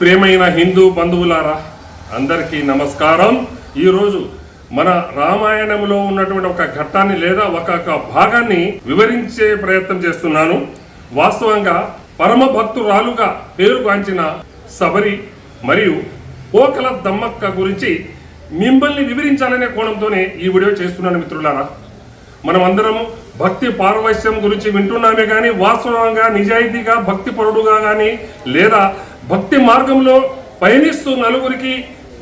ప్రియమైన హిందూ బంధువులారా అందరికీ నమస్కారం. ఈరోజు మన రామాయణంలో ఉన్నటువంటి ఒక ఘట్టాన్ని లేదా ఒక ఒక భాగాన్ని వివరించే ప్రయత్నం చేస్తున్నాను. వాస్తవంగా పరమ భక్తురాలుగా పేరుగాంచిన శబరి మరియు పోకల దమ్మక్క గురించి మిమ్మల్ని వివరించాలనే కోణంతోనే ఈ వీడియో చేస్తున్నాను మిత్రులారా. మనం అందరం భక్తి పారవశ్యం గురించి వింటున్నామే కానీ వాస్తవంగా నిజాయితీగా భక్తి పరుడుగా కానీ లేదా భక్తి మార్గంలో పయనిస్తూ నలుగురికి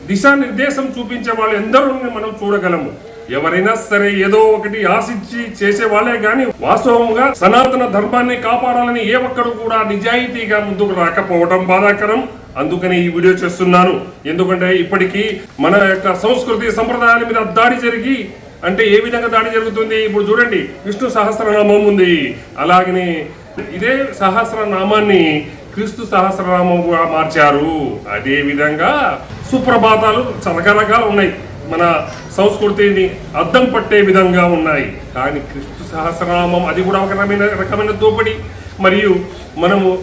దిశానిర్దేశం చూపించే వాళ్ళు ఎందరూ మనం చూడగలము. ఎవరైనా సరే ఏదో ఒకటి ఆశించి చేసే వాళ్ళే కానీ వాస్తవంగా సనాతన ధర్మాన్ని కాపాడాలని ఏ ఒక్కడు కూడా నిజాయితీగా ముందుకు రాకపోవడం బాధాకరం. అందుకని ఈ వీడియో చేస్తున్నాను. ఎందుకంటే ఇప్పటికీ మన యొక్క సంస్కృతి సంప్రదాయాల మీద దాడి జరిగి అంటే ఏ విధంగా దాడి జరుగుతుంది? ఇప్పుడు చూడండి విష్ణు సహస్రనామం ఉంది. అలాగనే ఇదే సహస్రనామాన్ని క్రీస్తు సహస్రనామంగా మార్చారు. అదే విధంగా సుప్రభాతాలు రకరకాలు ఉన్నాయి. మన సంస్కృతిని అద్దం పట్టే విధంగా ఉన్నాయి. కానీ క్రీస్తు సహస్రనామం అది కూడా ఒక రకమైన రకమైన దోపిడి. మరియు మనము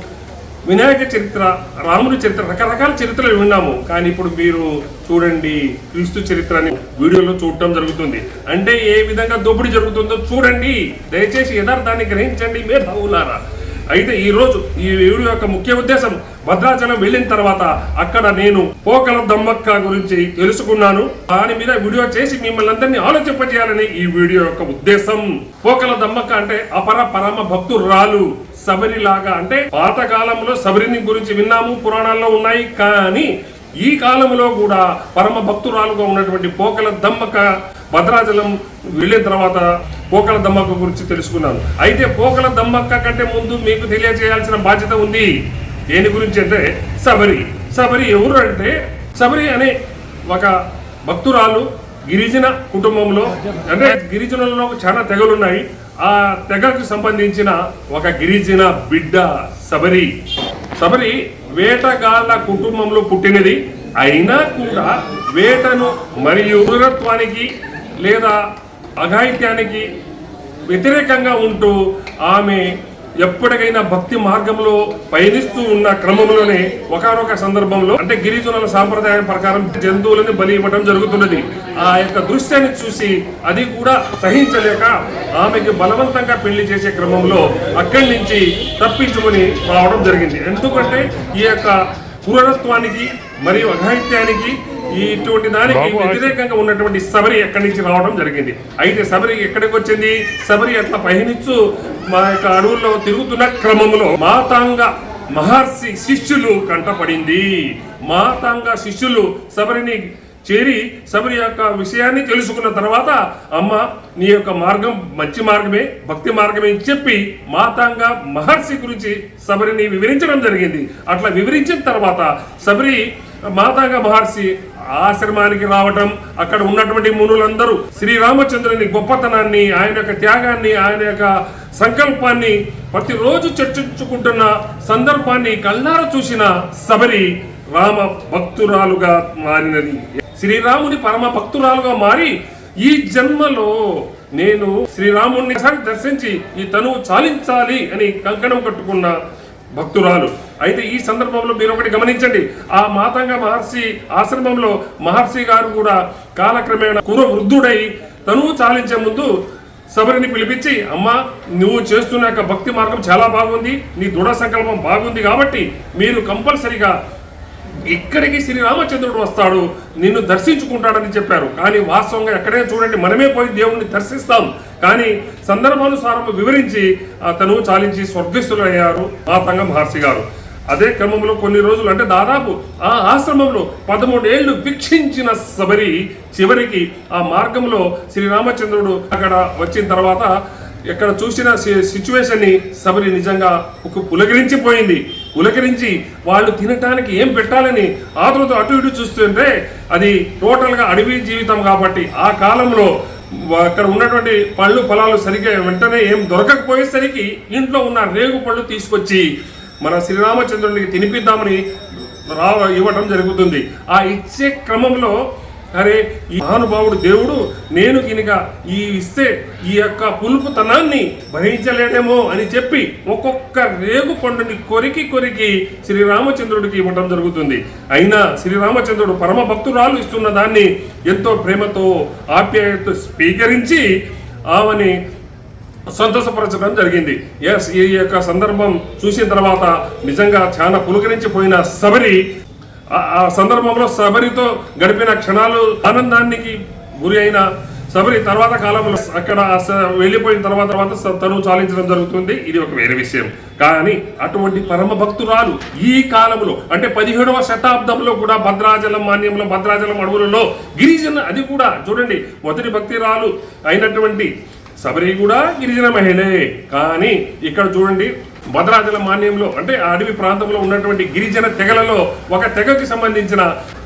వినాయక చరిత్ర రాముని చరిత్ర రకరకాల చరిత్రలు విన్నాము కానీ ఇప్పుడు మీరు చూడండి క్రీస్తు చరిత్రని వీడియోలో చూడటం జరుగుతుంది. అంటే ఏ విధంగా దోపిడీ జరుగుతుందో చూడండి. దయచేసి యథార్థాన్ని గ్రహించండి మేధావులారా. అయితే ఈ రోజు ఈ వీడియో యొక్క ముఖ్య ఉద్దేశం భద్రాచలం వెళ్ళిన తర్వాత అక్కడ నేను పోకల దమ్మక్క గురించి తెలుసుకున్నాను. దాని మీద వీడియో చేసి మిమ్మల్ని అందరినీ ఆలోచింపజేయాలని ఈ వీడియో యొక్క ఉద్దేశం. పోకల దమ్మక్క అంటే అపర పరమ భక్తురాలు శబరిలాగా అంటే పాత కాలంలో శబరిని గురించి విన్నాము పురాణాల్లో ఉన్నాయి. కానీ ఈ కాలంలో కూడా పరమ భక్తురాలుగా ఉన్నటువంటి పోకల దమ్మక భద్రాచలం వెళ్ళిన తర్వాత పోకల దమ్మక్క గురించి తెలుసుకున్నాను. అయితే పోకల దమ్మక్క కంటే ముందు మీకు తెలియజేయాల్సిన బాధ్యత ఉంది. దేని గురించి అంటే శబరి. శబరి ఎవరు అంటే శబరి అనే ఒక భక్తురాలు గిరిజన కుటుంబంలో అంటే గిరిజనులలో చాలా తెగలున్నాయి. ఆ తెగకు సంబంధించిన ఒక గిరిజన బిడ్డ శబరి. శబరి వేటగాళ్ళ కుటుంబంలో పుట్టినది. అయినా కూడా వేటను మరియు క్రూరత్వానికి లేదా అఘాయిత్యానికి వ్యతిరేకంగా ఉంటూ ఆమె ఎప్పటికైనా భక్తి మార్గంలో పయనిస్తూ ఉన్న క్రమంలోనే ఒకనొక సందర్భంలో అంటే గిరిజనుల సాంప్రదాయం ప్రకారం జంతువులను బలి ఇవ్వడం జరుగుతున్నది. ఆ యొక్క దృశ్యాన్ని చూసి అది కూడా సహించలేక ఆమెకి బలవంతంగా పెళ్ళి చేసే క్రమంలో అక్కడి నుంచి తప్పించుకొని రావడం జరిగింది. ఎందుకంటే ఈ యొక్క క్రూరత్వానికి మరియు అఘాయిత్యానికి ఇటువంటి దానికి వ్యతిరేకంగా ఉన్నటువంటి శబరి ఎక్కడి నుంచి రావడం జరిగింది? అయితే శబరి ఎక్కడికి వచ్చింది? శబరి అట్లా పయనించు? మా యొక్క అడవుల్లో తిరుగుతున్న క్రమంలో మాతాంగ మహర్షి శిష్యులు కంటపడింది. మాతాంగ శిష్యులు శబరిని చేరి శబరి యొక్క విషయాన్ని తెలుసుకున్న తర్వాత అమ్మ నీ యొక్క మార్గం మంచి మార్గమే భక్తి మార్గమే అని చెప్పి మాతాంగ మహర్షి గురించి శబరిని వివరించడం జరిగింది. అట్లా వివరించిన తర్వాత శబరి మాతాంగ మహర్షి ఆశ్రమానికి రావటం అక్కడ ఉన్నటువంటి మునులందరూ శ్రీరామచంద్రుని గొప్పతనాన్ని ఆయన యొక్క త్యాగాన్ని ఆయన యొక్క సంకల్పాన్ని ప్రతిరోజు చర్చించుకుంటున్న సందర్భాన్ని కళ్ళారా చూసిన శబరి రామ భక్తురాలుగా మారినది. శ్రీరాముని పరమ భక్తురాలుగా మారి ఈ జన్మలో నేను శ్రీరాముడిని దర్శించి ఈ తనువు చాలించాలి అని కంకణం కట్టుకున్న భక్తురాలు. అయితే ఈ సందర్భంలో మీరు ఒకటి గమనించండి. ఆ మాతంగ మహర్షి ఆశ్రమంలో మహర్షి గారు కూడా కాలక్రమేణా కుర వృద్ధుడై తనువు చాలించే ముందు శబరిని పిలిపించి అమ్మా నువ్వు చేస్తున్న యొక్క భక్తి మార్గం చాలా బాగుంది. నీ దృఢ సంకల్పం బాగుంది కాబట్టి మీరు కంపల్సరిగా ఇక్కడికి శ్రీరామచంద్రుడు వస్తాడు. నిన్ను దర్శించుకుంటాడని చెప్పారు. కానీ వాస్తవంగా ఎక్కడైనా చూడండి మనమే పోయి దేవుణ్ణి దర్శిస్తాం. కానీ సందర్భానుసారం వివరించి అతను చాలించి స్వర్గస్థులయ్యారు మాతంగ మహర్షి గారు. అదే క్రమంలో కొన్ని రోజులు అంటే దాదాపు ఆ ఆశ్రమంలో పదమూడేళ్ళు వీక్షించిన శబరి చివరికి ఆ మార్గంలో శ్రీరామచంద్రుడు అక్కడ వచ్చిన తర్వాత ఎక్కడ చూసిన సిచ్యువేషన్ని శబరి నిజంగా ఒక పులకరించిపోయింది. పులకరించి వాళ్ళు తినటానికి ఏం పెట్టాలని ఆతృత అటు ఇటు చూస్తుంటే అది టోటల్గా అడవి జీవితం కాబట్టి ఆ కాలంలో అక్కడ ఉన్నటువంటి పళ్ళు ఫలాలు సరిగ్గా వెంటనే ఏం దొరకకపోయేసరికి ఇంట్లో ఉన్న రేగు పళ్ళు తీసుకొచ్చి మన శ్రీరామచంద్రునికి తినిపిద్దామని రా ఇవ్వటం జరుగుతుంది. ఆ ఇచ్చే క్రమంలో అరే ఈ మహానుభావుడు దేవుడు నేను కనుక ఈ ఇస్తే ఈ యొక్క పులుపుతనాన్ని భరించలేడేమో అని చెప్పి ఒక్కొక్క రేగు పండుని కొరికి కొరికి శ్రీరామచంద్రుడికి ఇవ్వడం జరుగుతుంది. అయినా శ్రీరామచంద్రుడు పరమ భక్తురాలు ఇస్తున్న దాన్ని ఎంతో ప్రేమతో ఆప్యాయతో స్వీకరించి ఆమెని సంతోషపరచడం జరిగింది. ఎస్ ఈ యొక్క సందర్భం చూసిన తర్వాత నిజంగా చాలా పులకరించిపోయిన శబరి ఆ- సందర్భంలో శబరితో గడిపిన క్షణాలు ఆనందానికి గురి అయిన శబరి తర్వాత కాలంలో అక్కడ వెళ్ళిపోయిన తర్వాత తర్వాత తను చాలించడం జరుగుతుంది. ఇది ఒక వేరే విషయం. కానీ అటువంటి పరమ భక్తురాలు ఈ కాలంలో అంటే పదిహేడవ శతాబ్దంలో కూడా భద్రాచలం మాన్యంలో భద్రాచలం అడవులలో గిరిజన అది కూడా చూడండి మొదటి భక్తిరాలు అయినటువంటి శబరి కూడా గిరిజన మహిళే. కానీ ఇక్కడ చూడండి భద్రాచల మాన్యంలో అంటే ఆ అడవి ప్రాంతంలో ఉన్నటువంటి గిరిజన తెగలలో ఒక తెగకి సంబంధించిన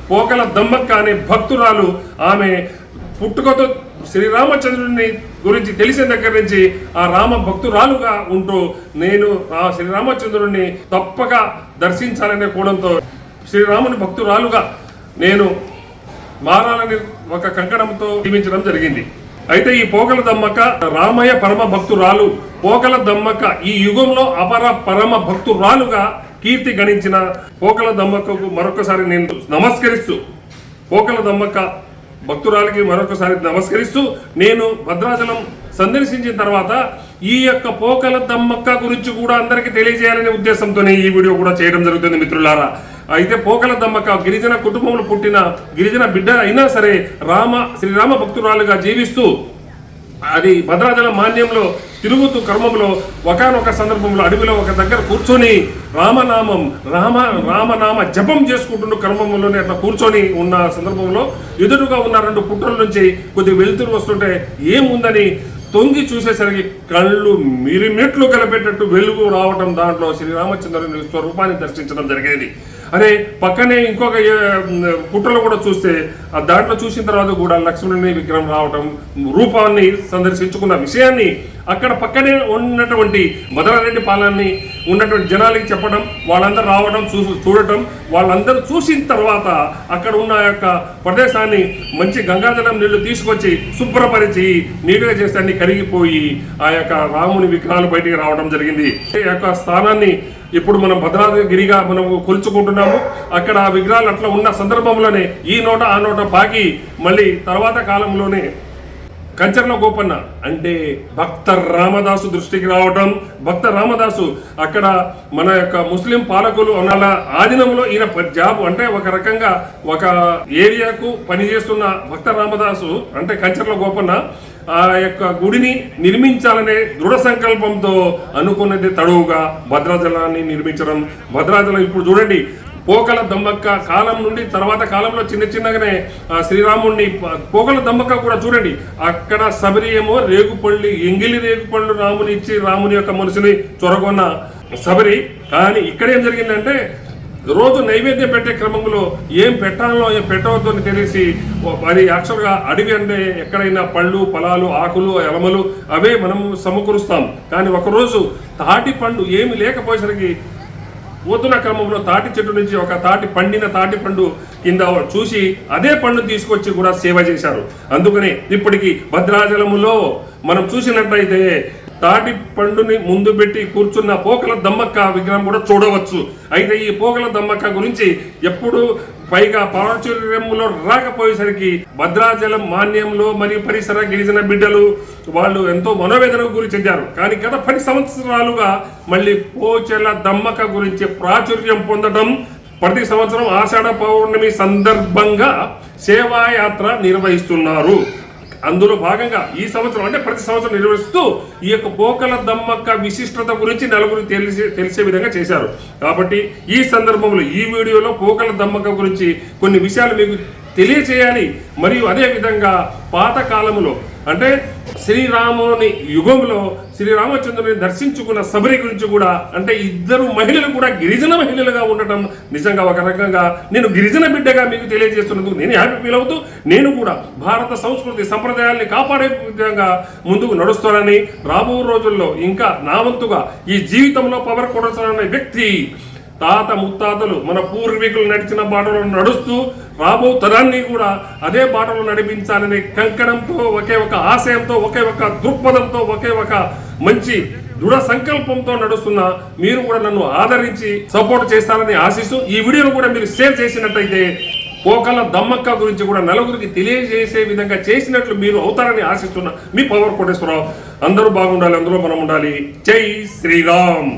పోకల దమ్మక్క అనే భక్తురాలు ఆమె పుట్టుకతో శ్రీరామచంద్రుని గురించి తెలిసిన దగ్గర నుంచి ఆ రామ భక్తురాలుగా ఉంటూ నేను ఆ శ్రీరామచంద్రుడిని తప్పక దర్శించాలనే కోణంతో శ్రీరాముని భక్తురాలుగా నేను మారాలని ఒక కంకణంతో జీవించడం జరిగింది. అయితే ఈ పోకల దమ్మక రామయ్య పరమ భక్తురాలు. పోకల దమ్మక్క ఈ యుగంలో అపర పరమ భక్తురాలుగా కీర్తి గణించిన పోకల దమ్మక్కకు మరొకసారి నేను నమస్కరిస్తూ పోకల దమ్మక్క భక్తురాలకి మరొకసారి నమస్కరిస్తూ నేను భద్రాచలం సందర్శించిన తర్వాత ఈ యొక్క పోకల దమ్మక్క గురించి కూడా అందరికీ తెలియజేయాలనే ఉద్దేశంతోనే ఈ వీడియో కూడా చేయడం జరుగుతుంది మిత్రులారా. అయితే పోకల దమ్మక గిరిజన కుటుంబంలో పుట్టిన గిరిజన బిడ్డ అయినా సరే రామ శ్రీరామ భక్తురాలుగా జీవిస్తూ అది భద్రాచలం మాన్యంలో తిరుగుతూ కర్మంలో ఒకనొక సందర్భంలో అడవిలో ఒక దగ్గర కూర్చొని రామనామం రామ రామనామ జపం చేసుకుంటున్న క్రమంలోనే అట్లా కూర్చొని ఉన్న సందర్భంలో ఎదురుగా ఉన్న రెండు పుట్టల నుంచి కొద్దిగా వెలుతురు వస్తుంటే ఏముందని తొంగి చూసేసరికి కళ్ళు మిరిమెట్లు కలిపేటట్టు వెలుగు రావటం దాంట్లో శ్రీరామచంద్రుని స్వరూపాన్ని దర్శించడం జరిగేది. అరే పక్కనే ఇంకొక ఏ, కూడా చూస్తే ఆ దాంట్లో చూసిన తర్వాత కూడా లక్ష్మణుని విగ్రహం రావటం రూపాన్ని సందర్శించుకున్న విషయాన్ని అక్కడ పక్కనే ఉన్నటువంటి మదరారెడ్డి పాలనని ఉన్నటువంటి జనాలకి చెప్పడం వాళ్ళందరూ రావడం చూ చూడటం వాళ్ళందరూ చూసిన తర్వాత అక్కడ ఉన్న యొక్క ప్రదేశాన్ని మంచి గంగాజలం నీళ్ళు తీసుకొచ్చి శుభ్రపరిచి నీటుగా చేస్తే అన్ని కరిగిపోయి ఆ యొక్క రాముని విగ్రహాలు బయటికి రావడం జరిగింది. ఈ యొక్క స్థానాన్ని ఇప్పుడు మనం భద్రాద్రిగిరిగా మనం కొలుచుకుంటున్నాము. అక్కడ ఆ విగ్రహాలు అట్లా ఉన్న సందర్భంలోనే ఈ నోట ఆ నోట పాకి మళ్ళీ తర్వాత కాలంలోనే కంచర్ల గోపన్న అంటే భక్త రామదాసు దృష్టికి రావటం. భక్త రామదాసు అక్కడ మన యొక్క ముస్లిం పాలకులు అనాల ఆధీనంలో ఈయన జాబ్ అంటే ఒక రకంగా ఒక ఏరియాకు పనిచేస్తున్న భక్త రామదాసు అంటే కంచర్ల గోపన్న ఆ యొక్క గుడిని నిర్మించాలనే దృఢ సంకల్పంతో అనుకున్నది తడువుగా భద్రాచలాన్ని నిర్మించడం. భద్రాచలం ఇప్పుడు చూడండి పోకల దమ్మక్క కాలం నుండి తర్వాత కాలంలో చిన్న చిన్నగానే శ్రీరాముడిని పోకల దమ్మక్క కూడా చూడండి అక్కడ శబరి ఏమో రేగుపళ్ళు ఎంగిలి రేగుపళ్ళు రాముని ఇచ్చి రాముని యొక్క మనసుని చొరగొన్న శబరి కానీ ఇక్కడ ఏం జరిగిందంటే రోజు నైవేద్యం పెట్టే క్రమంలో ఏం పెట్టాలో ఏం పెట్టవద్దు అని తెలిసి మరి యాక్చువల్గా అడవి అంటే ఎక్కడైనా పళ్ళు పొలాలు ఆకులు ఎలమలు అవే మనము సమకూరుస్తాం. కానీ ఒకరోజు తాటి పండు ఏమి లేకపోయేసరికి పోతున్న క్రమంలో తాటి చెట్టు నుంచి ఒక తాటి పండిన తాటి పండు కింద చూసి అదే పండు తీసుకొచ్చి కూడా సేవ చేశారు. అందుకనే ఇప్పటికి భద్రాచలములో మనం చూసినట్లయితే తాటి పండుని ముందు పెట్టి కూర్చున్న పోకల దమ్మక్క విగ్రహం కూడా చూడవచ్చు. అయితే ఈ పోకల దమ్మక్క గురించి ఎప్పుడు పైగా ప్రాచుర్యంలో రాకపోయేసరికి భద్రాచలం మాన్యంలో మరియు పరిసర గిరిజన బిడ్డలు వాళ్ళు ఎంతో మనోవేదనకు గురి చెందారు. కానీ గత పది సంవత్సరాలుగా మళ్ళీ పోచెల దమ్మక గురించి ప్రాచుర్యం పొందడం ప్రతి సంవత్సరం ఆషాఢ పౌర్ణమి సందర్భంగా సేవాయాత్ర నిర్వహిస్తున్నారు. అందులో భాగంగా ఈ సంవత్సరం అంటే ప్రతి సంవత్సరం నిర్వహిస్తూ ఈ యొక్క పోకల దమ్మక్క విశిష్టత గురించి నలుగురు తెలిసే తెలిసే విధంగా చేశారు. కాబట్టి ఈ సందర్భంలో ఈ వీడియోలో పోకల దమ్మక్క గురించి కొన్ని విషయాలు మీకు తెలియచేయాలి. మరియు అదే విధంగా అంటే శ్రీరాముని యుగంలో శ్రీరామచంద్రుని దర్శించుకున్న శబరి గురించి కూడా అంటే ఇద్దరు మహిళలు కూడా గిరిజన మహిళలుగా ఉండటం నిజంగా ఒక రకంగా నేను గిరిజన బిడ్డగా మీకు తెలియజేస్తున్నందుకు నేను హ్యాపీ ఫీల్ అవుతూ నేను కూడా భారత సంస్కృతి సంప్రదాయాల్ని కాపాడే విధంగా ముందుకు నడుస్తానని రాబో రోజుల్లో ఇంకా నా వంతుగా ఈ జీవితంలో పవర్ కొడతాననే వ్యక్తి తాత ముత్తాతలు మన పూర్వీకులు నడిచిన బాటలో నడుస్తూ రాబో తరాన్ని కూడా అదే బాటలో నడిపించాలనే కంకణంతో ఒకే ఒక ఆశయంతో ఒకే ఒక దృక్పథంతో ఒకే ఒక మంచి దృఢ సంకల్పంతో నడుస్తున్న మీరు కూడా నన్ను ఆదరించి సపోర్ట్ చేస్తారని ఆశిస్తూ ఈ వీడియోను కూడా మీరు షేర్ చేసినట్టయితే పోకల దమ్మక్క గురించి కూడా నలుగురికి తెలియజేసే విధంగా చేసినట్లు మీరు అవుతారని ఆశిస్తున్న మీ పవర్ కోటేశ్వరరావు. అందరూ బాగుండాలి అందులో మనం ఉండాలి. జై శ్రీరామ్.